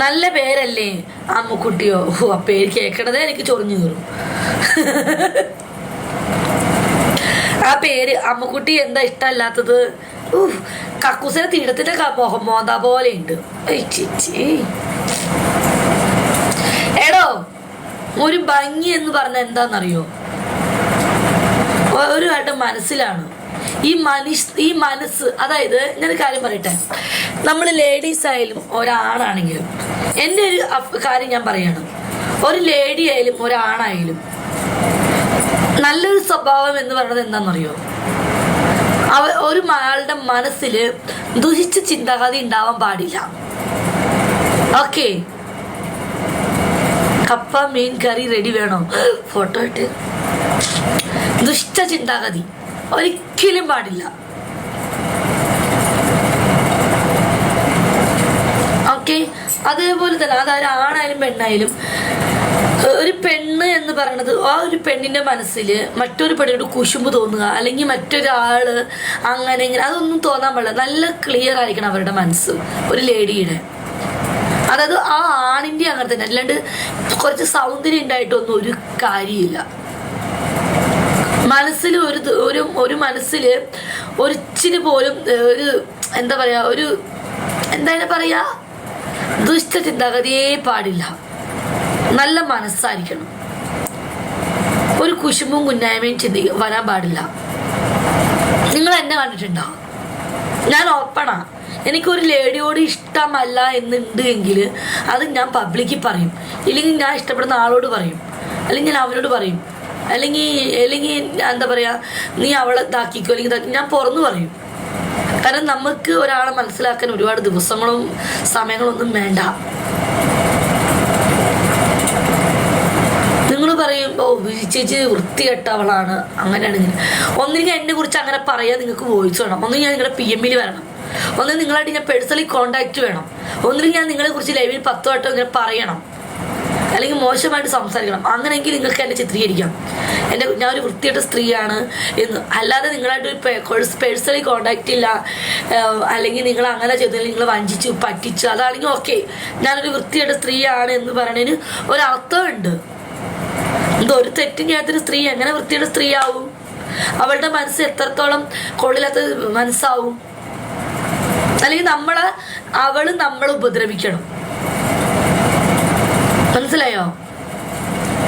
നല്ല പേരല്ലേ? അമ്മുക്കുട്ടിയോ ഓ ആ പേര് കേൾക്കണതേ എനിക്ക് ചൊറിഞ്ഞു കയറും ആ പേര് അമ്മുക്കുട്ടി എന്താ ഇഷ്ടമല്ലാത്തത്? കക്കൂസിനെ തീടത്തിന്റെ ക- മുഖം മോന്ത പോലെ ഉണ്ട് എടോ ഒരു ഭംഗി എന്ന് പറഞ്ഞ എന്താണെന്നറിയോ ഒ- ഒരു ആളുടെ മനസ്സിലാണ്. ഈ മനുഷ്യ ഈ മനസ്സ് അതായത് ഞാനൊരു കാര്യം പറയട്ടെ. നമ്മൾ ലേഡീസ് ആയാലും ഒരാണാണെങ്കിലും എന്റെ ഒരു കാര്യം ഞാൻ പറയണം. ഒരു ലേഡി ആയാലും ഒരാണായാലും നല്ലൊരു സ്വഭാവം എന്ന് പറയുന്നത് എന്താണെന്നറിയോ? അവ ഒരു ആളുടെ മനസ്സിൽ ദുഷിച്ച ചിന്താഗതി ഉണ്ടാവാൻ പാടില്ല. ഓക്കെ. കപ്പ മീൻ കറി റെഡി വേണോ? ഫോട്ടോ ഇട്ട്. ദുഷ്ട ചിന്താഗതി. ഒരിക്കലും പാടില്ല. ഓക്കെ? അതേപോലെ തന്നെ അതായത് ആണായാലും പെണ്ണായാലും ഒരു പെണ്ണ് എന്ന് പറയുന്നത് ആ ഒരു പെണ്ണിന്റെ മനസ്സിൽ മറ്റൊരു പെണ്ണിനോട് കുശുമ്പ് തോന്നുക അല്ലെങ്കിൽ മറ്റൊരാൾ അങ്ങനെ ഇങ്ങനെ അതൊന്നും തോന്നാൻ പാടില്ല. നല്ല ക്ലിയർ ആയിരിക്കണം അവരുടെ മനസ്സ് ഒരു ലേഡിയുടെ. അതായത് ആ ആണിന്റെ അങ്ങനെ തന്നെ അല്ലാണ്ട് കുറച്ച് സൗന്ദര്യം ഉണ്ടായിട്ടൊന്നും ഒരു കാര്യമില്ല. മനസ്സിൽ ഒരു ഒരു ഒരു മനസ്സിൽ ഒരിച്ചിരി പോലും ഒരു എന്താ പറയാ ഒരു എന്താ പറയാ? ദുഷ്ട ചിന്താഗതിയേ പാടില്ല. നല്ല മനസ്സായിരിക്കണം. ഒരു കുശുമ്പും കുന്നായ്മയും ചിന്തി വരാൻ പാടില്ല. നിങ്ങൾ എന്നെ കണ്ടിട്ടുണ്ടോ? ഞാൻ ഓപ്പണാ എനിക്കൊരു ലേഡിയോട് ഇഷ്ടമല്ല എന്നുണ്ട് എങ്കിൽ അത് ഞാൻ പബ്ലിക്കിൽ പറയും. ഇല്ലെങ്കിൽ ഞാൻ ഇഷ്ടപ്പെടുന്ന ആളോട് പറയും. അല്ലെങ്കിൽ ഞാൻ അവരോട് പറയും. അല്ലെങ്കിൽ അല്ലെങ്കിൽ എന്താ പറയാ നീ അവളെ ഇതാക്കിക്കോ അല്ലെങ്കിൽ ഞാൻ പുറന്നു പറയും. കാരണം നമുക്ക് ഒരാളെ മനസ്സിലാക്കാൻ ഒരുപാട് ദിവസങ്ങളും സമയങ്ങളൊന്നും വേണ്ട. നിങ്ങൾ പറയും ഓ ബിജി ചേച്ചി വൃത്തികെട്ടവളാണ് അങ്ങനെയാണ് ഒന്നിനും എന്നെ കുറിച്ച് അങ്ങനെ പറയാൻ നിങ്ങൾക്ക് വോയിസ് വേണം. ഒന്നും ഞാൻ നിങ്ങളുടെ പി എമ്മിൽ വരണം. ഒന്നും നിങ്ങളായിട്ട് ഞാൻ പേഴ്സണലി കോണ്ടാക്ട് വേണം. ഒന്നിനും ഞാൻ നിങ്ങളെ കുറിച്ച് ലൈവിൽ പത്ത് വട്ടം ഇങ്ങനെ പറയണം. അല്ലെങ്കിൽ മോശമായിട്ട് സംസാരിക്കണം. അങ്ങനെയെങ്കിൽ നിങ്ങൾക്ക് എന്നെ ചിത്രീകരിക്കാം. എന്റെ ഞാൻ ഒരു വൃത്തിയായിട്ട് സ്ത്രീയാണ് എന്ന്. അല്ലാതെ നിങ്ങളായിട്ട് ഒരു പേഴ്സണലി കോണ്ടാക്ട് ഇല്ല. അല്ലെങ്കിൽ നിങ്ങൾ അങ്ങനെ ചെയ്തതിൽ നിങ്ങൾ വഞ്ചിച്ചു പറ്റിച്ചു. അതാണെങ്കിൽ ഓക്കെ ഞാനൊരു വൃത്തിയായിട്ട് സ്ത്രീയാണ് എന്ന് പറയുന്നതിന് ഒരർത്ഥമുണ്ട്. ഇത് ഒരു തെറ്റും ചെയ്യാത്തൊരു സ്ത്രീ എങ്ങനെ വൃത്തിയുടെ സ്ത്രീയാവും? അവളുടെ മനസ്സ് എത്രത്തോളം കൊള്ളില്ലാത്ത മനസ്സാവും? അല്ലെങ്കിൽ നമ്മളെ അവൾ നമ്മളെ ഉപദ്രവിക്കണം. മനസ്സിലായോ?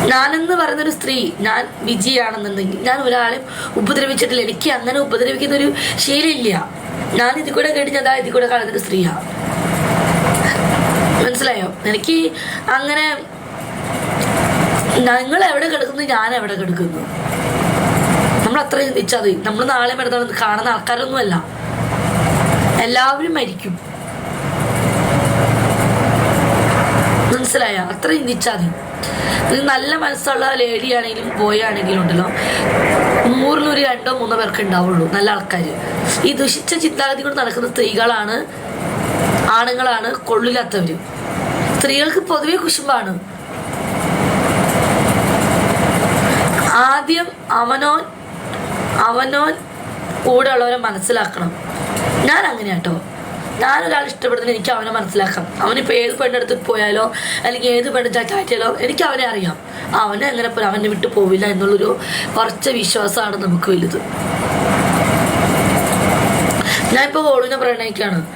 ഞാനെന്ന് പറയുന്നൊരു സ്ത്രീ ഞാൻ വിജയാണെന്നുണ്ടെങ്കിൽ ഞാൻ ഒരാളെ ഉപദ്രവിച്ചിട്ടില്ല. എനിക്ക് അങ്ങനെ ഉപദ്രവിക്കുന്ന ഒരു ശീലമില്ല. ഞാൻ ഇതിൽ കൂടെ ദാ ഇതിൽ കൂടെ കാണുന്നൊരു സ്ത്രീയാ. മനസ്സിലായോ? എനിക്ക് അങ്ങനെ ഞങ്ങൾ എവിടെ കിടക്കുന്നു ഞാൻ എവിടെ കിടക്കുന്നു. നമ്മൾ അത്ര ചിന്തിച്ചാൽ നമ്മൾ നാളെ മരുന്നാൾ കാണുന്ന ആൾക്കാരൊന്നുമല്ല. എല്ലാവരും മരിക്കും. മനസ്സിലായ? അത്ര ചിന്തിച്ചാൽ മതി നല്ല മനസ്സുള്ള ലേഡി ആണെങ്കിലും ബോയ് ആണെങ്കിലും ഉണ്ടല്ലോ. നൂറിലൊരു രണ്ടോ മൂന്നോ പേർക്ക് ഉണ്ടാവുള്ളൂ നല്ല ആൾക്കാർ ഈ ദുഷിച്ച ചിന്താഗതി കൊണ്ട് നടക്കുന്ന സ്ത്രീകളാണ് ആണുങ്ങളാണ് കൊള്ളില്ലാത്തവർ സ്ത്രീകൾക്ക് പൊതുവെ കുശുമ്പാണ്. ആദ്യം അവനോൻ അവനോ കൂടെ ഉള്ളവരെ മനസ്സിലാക്കണം. ഞാൻ അങ്ങനെ കേട്ടോ ഇഷ്ടപ്പെടുന്നത് എനിക്ക് അവനെ മനസ്സിലാക്കാം. അവനിപ്പോൾ ഏത് പെണ്ണെടുത്ത് പോയാലോ അല്ലെങ്കിൽ ഏത് പെണ്ണ് ചാറ്റായാലോ എനിക്ക് അവനെ അറിയാം. അവനെ എങ്ങനെ പോലും അവനെ വിട്ടു പോവില്ല എന്നുള്ളൊരു കുറച്ച് വിശ്വാസമാണ് നമുക്ക് വലുത്. ഞാനിപ്പോൾ ഓളിനെ പ്രണയിക്കാണ്.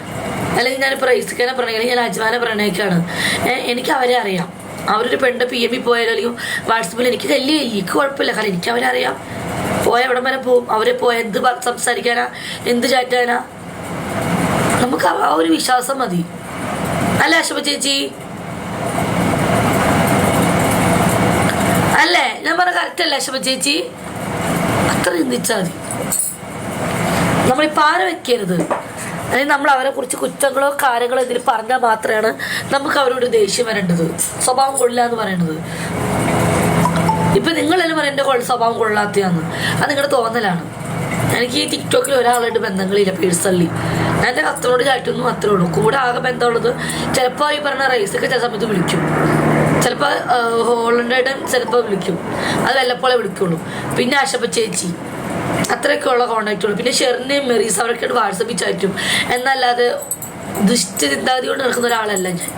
അല്ലെങ്കിൽ ഞാനിപ്പോൾ റൈസിക്കാനെ പ്രണയിക്കണം ഞാൻ അജ്മാനെ പ്രണയിക്കാണ്. ഏഹ് എനിക്ക് അവരെ അറിയാം. അവരൊരു പെണ്ണ് പി എം ബി പോയാലോ അല്ലെങ്കിൽ വാട്സപ്പിൽ എനിക്ക് വലിയ എനിക്ക് കുഴപ്പമില്ല. കാരണം എനിക്ക് അവരെ അറിയാം. പോയ എവിടം വരെ പോവും. അവരെ പോയ എന്ത് സംസാരിക്കാനാ? എന്ത് ചാറ്റാനാ? നമുക്ക് ആ ഒരു വിശ്വാസം മതി. അല്ല അശോഭ ചേച്ചി? അല്ലേ? ഞാൻ പറഞ്ഞ കറക്റ്റ് അല്ലേ അശോഭ ചേച്ചി? അത്ര ചിന്തിച്ചാൽ മതി. നമ്മളിപ്പോൾ പാര വെക്കരുത്. അല്ലെങ്കിൽ നമ്മൾ അവരെ കുറിച്ച് കുറ്റങ്ങളോ കാര്യങ്ങളോ ഇതിൽ പറഞ്ഞാൽ മാത്രമാണ് നമുക്ക് അവരോട് ദേഷ്യം വരേണ്ടത്. സ്വഭാവം കൊള്ളില്ല എന്ന് പറയുന്നത് ഇപ്പൊ നിങ്ങളെല്ലാം പറയും കൊള്ള സ്വഭാവം കൊള്ളാത്തയാന്ന്. അത് നിങ്ങളുടെ തോന്നലാണ്. എനിക്ക് ഈ ടിക്ടോക്കിൽ ഒരാളായിട്ട് ബന്ധങ്ങളില്ല പേഴ്സണലി. ഞാൻ എന്റെ കസ്റ്റമറോട് ചാറ്റുന്നു അത്രേ ഉള്ളൂ കൂടെ ആകെ ബന്ധമുള്ളത് ചിലപ്പോൾ ഈ പറഞ്ഞ റൈസൊക്കെ ചില സമയത്ത് വിളിക്കും. ചിലപ്പോൾ ഹോളണ്ടായിട്ട് ചിലപ്പോൾ വിളിക്കും. അത് വല്ലപ്പോഴേ വിളിക്കുള്ളൂ. പിന്നെ ആശപ്പ ചേച്ചി. അത്രയൊക്കെ ഉള്ള. കോണ്ടാക്റ്റുകൾ പിന്നെ ഷെറിനെയും മെറീസ് അവരൊക്കെ വാട്സപ്പിൽ ചാറ്റും എന്നല്ലാതെ ദുഷ്ടചിന്താഗതി കൊണ്ട് നടക്കുന്ന ഒരാളല്ല ഞാൻ.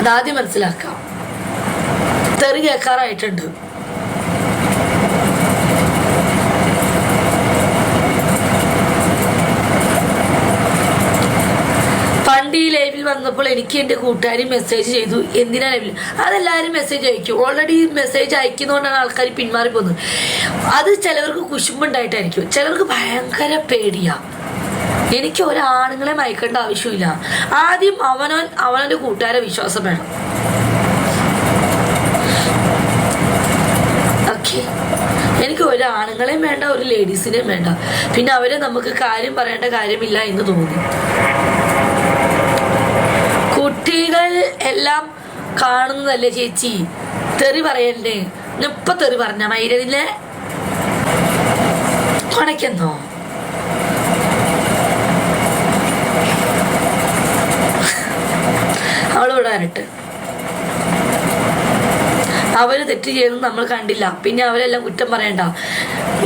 അതാദ്യം മനസ്സിലാക്കാം. തെറി കേൾക്കാറായിട്ടുണ്ട് പണ്ട് ഈ ലൈവിൽ വന്നപ്പോൾ എനിക്ക് എന്റെ കൂട്ടുകാരി മെസ്സേജ് ചെയ്തു. എന്തിനാ ലൈവിൽ അതെല്ലാവരും മെസ്സേജ് അയക്കും. ഓൾറെഡി മെസ്സേജ് അയക്കുന്നതുകൊണ്ടാണ് ആൾക്കാർ പിന്മാറി പോകുന്നത്. അത് ചിലവർക്ക് കുശുമ്പുണ്ടായിട്ടായിരിക്കും. ചിലവർക്ക് ഭയങ്കര പേടിയാ. എനിക്ക് ഒരാണുങ്ങളെ മയക്കേണ്ട ആവശ്യമില്ല. ആദ്യം അവനവൻ അവനവന്റെ കൂട്ടുകാരെ വിശ്വാസം വേണം. എനിക്ക് ഒരു ആണുങ്ങളെയും വേണ്ട ഒരു ലേഡീസിനെയും വേണ്ട. പിന്നെ അവരെ നമുക്ക് കാര്യം പറയേണ്ട കാര്യമില്ല എന്ന് തോന്നി. കുട്ടികൾ എല്ലാം കാണുന്നതല്ലേ ചേച്ചി? തെറി പറയണ്ടേ. ഇപ്പൊ തെറി പറഞ്ഞ മൈരനിലെ കൊണക്കെന്നോ അവളിവിടെ വരട്ടെ തെറ്റ് ചെയ്യുന്നത് നമ്മൾ കണ്ടില്ല. പിന്നെ അവരെല്ലാം കുറ്റം പറയണ്ട.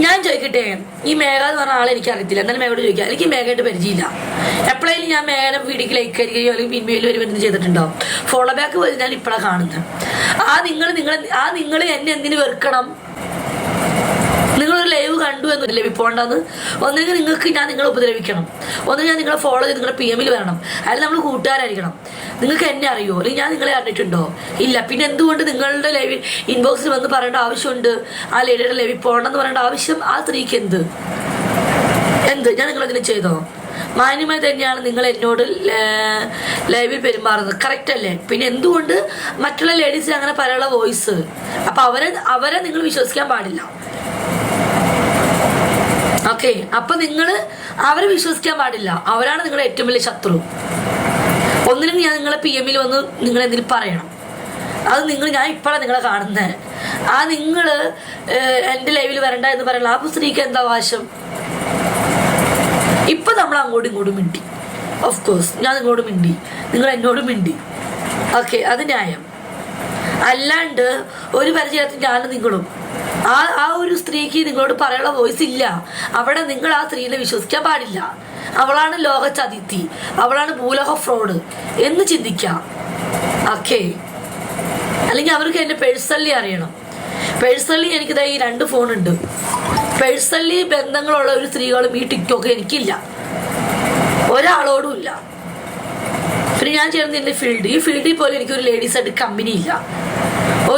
ഞാൻ ചോദിക്കട്ടെ ഈ മേഘ എന്ന് പറഞ്ഞ ആളെ എനിക്ക് അറിയത്തില്ല. എന്നാലും മേഘയോട് ചോദിക്കാം. എനിക്ക് മേഘയായിട്ട് പരിചയമില്ല. എപ്പോഴെങ്കിലും ഞാൻ മേഘനെ വീഡിയോക്ക് ലൈക്ക് അടിക്കുകയോ അല്ലെങ്കിൽ പിൻവയിൽ ഒരു വരുന്നത് ചെയ്തിട്ടുണ്ടോ? ഫോളോ ബാക്ക് ഞാൻ ഇപ്പോഴാണ് കാണുന്നത്. ആ നിങ്ങൾ നിങ്ങൾ ആ നിങ്ങൾ എന്നെ എന്തിനു വെറുക്കണം? കണ്ടു എന്ന് ലഭിപ്പോണ്ടെന്ന് ഒന്നുകിൽ നിങ്ങൾക്ക് ഞാൻ നിങ്ങളെ ഉപദ്രവിക്കണം. ഒന്നുകിൽ ഞാൻ നിങ്ങളെ ഫോളോ ചെയ്ത് നിങ്ങളുടെ പി എമ്മിൽ വരണം. അല്ലെങ്കിൽ നമ്മൾ കൂട്ടുകാരായിരിക്കണം. നിങ്ങൾക്ക് എന്നെ അറിയോ? അല്ലെങ്കിൽ ഞാൻ നിങ്ങളെ അറിഞ്ഞിട്ടുണ്ടോ? ഇല്ല. പിന്നെ എന്തുകൊണ്ട് നിങ്ങളുടെ ലൈവ് ഇൻബോക്സിൽ വന്ന് പറയേണ്ട ആവശ്യമുണ്ട്? ആ ലേഡിയുടെ ലൈവിൽ പോകണമെന്ന് പറയേണ്ട ആവശ്യം ആ സ്ത്രീക്ക് എന്ത്? എന്ത്? ഞാൻ നിങ്ങളതിന് ചെയ്തോ? മാന്യമായി തന്നെയാണ് നിങ്ങൾ എന്നോട് ലൈവിൽ പെരുമാറുന്നത്. കറക്റ്റ് അല്ലേ? പിന്നെ എന്തുകൊണ്ട് മറ്റുള്ള ലേഡീസിന് അങ്ങനെ പറയാനുള്ള വോയിസ് അപ്പൊ അവരെ അവരെ നിങ്ങൾ വിശ്വസിക്കാൻ പാടില്ല. ഓക്കെ അപ്പൊ നിങ്ങൾ അവരെ വിശ്വസിക്കാൻ പാടില്ല. അവരാണ് നിങ്ങളുടെ ഏറ്റവും വലിയ ശത്രു. ഒന്നിനും ഞാൻ നിങ്ങളെ പി എമ്മിൽ വന്ന് നിങ്ങൾ എന്തെങ്കിലും പറയണം. അത് നിങ്ങൾ ഞാൻ ഇപ്പോഴാണ് നിങ്ങളെ കാണുന്നത് ആ നിങ്ങൾ എന്റെ ലൈവിൽ വരണ്ട എന്ന് പറയണം ആ സ്ത്രീക്ക് എന്താ വാശം? ഇപ്പൊ നമ്മൾ അങ്ങോട്ടും ഇങ്ങോട്ടും മിണ്ടി. ഓഫ് കോഴ്സ് ഞാൻ നിങ്ങളോട് മിണ്ടി. നിങ്ങൾ എന്നോട് മിണ്ടി. ഓക്കെ അത് ന്യായം. അല്ലാണ്ട് ഒരു പരിചയത്തിൽ ഞാനും നിങ്ങളും ആ ആ ഒരു സ്ത്രീക്ക് നിങ്ങളോട് പറയാനുള്ള വോയിസ് ഇല്ല. അവിടെ നിങ്ങൾ ആ സ്ത്രീനെ വിശ്വസിക്കാൻ പാടില്ല. അവളാണ് ലോക ചതിത്തി അവളാണ് ഭൂലോക ഫ്രോഡ് എന്ന് ചിന്തിക്കാം. ഓക്കെ അല്ലെങ്കിൽ അവർക്ക് എന്നെ പേഴ്സണലി അറിയണം. പേഴ്സണലി എനിക്കിതാ ഈ രണ്ട് ഫോൺ ഉണ്ട്. പേഴ്സണലി ബന്ധങ്ങളുള്ള ഒരു സ്ത്രീകളും ഈ ടിക്ടോക്ക് എനിക്കില്ല. ഒരാളോടും ഇല്ല പിന്നെ ഞാൻ ചേർന്ന് എന്റെ ഫീൽഡ് ഈ ഫീൽഡിൽ പോലും എനിക്കൊരു ലേഡീസ് ആയിട്ട് കമ്പനി ഇല്ല.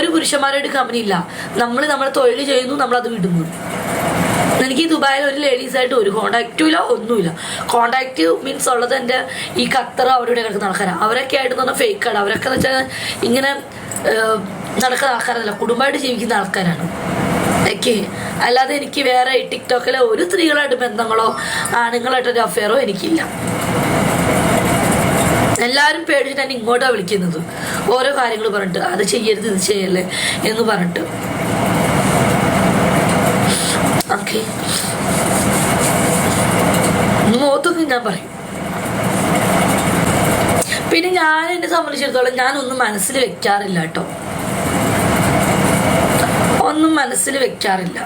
ഒരു പുരുഷന്മാരായിട്ട് കമ്പനി ഇല്ല. നമ്മൾ നമ്മളെ തൊഴിൽ ചെയ്യുന്നു നമ്മളത് വിടുന്നു. എനിക്ക് ദുബായിൽ ഒരു ലേഡീസായിട്ട് ഒരു കോണ്ടാക്റ്റും ഇല്ല ഒന്നുമില്ല. കോണ്ടാക്റ്റ് മീൻസ് ഉള്ളത് എന്റെ ഈ ഖത്തർ അവിടെ ഇവിടെ ആൾക്കാരാണ് അവരൊക്കെ ആയിട്ട് പറഞ്ഞാൽ ഫേക്കാണ് അവരൊക്കെ എന്ന് വെച്ചാൽ ഇങ്ങനെ നടക്കുന്ന ആൾക്കാരല്ല. കുടുംബമായിട്ട് ജീവിക്കുന്ന ആൾക്കാരാണ്. ഓക്കെ. അല്ലാതെ എനിക്ക് വേറെ ടിക്ടോക്കിലെ ഒരു സ്ത്രീകളായിട്ട് ബന്ധങ്ങളോ ആണുങ്ങളായിട്ടൊരു അഫെയറോ എനിക്കില്ല. എല്ലാവരും പേടിച്ചിട്ട് എന്നെ ഇങ്ങോട്ടാണ് വിളിക്കുന്നത്. ഓരോ കാര്യങ്ങൾ പറഞ്ഞിട്ട് അത് ചെയ്യരുത് ഇത് ചെയ്യല്ലേ? എന്ന് പറഞ്ഞിട്ട്. ഓക്കെ മുഖത്തൊക്കെ ഞാൻ പറയും. പിന്നെ ഞാൻ എന്നെ സംബന്ധിച്ചിടത്തോളം ഞാനൊന്നും മനസ്സിൽ വെക്കാറില്ല കേട്ടോ. ഒന്നും മനസ്സിൽ വെക്കാറില്ല.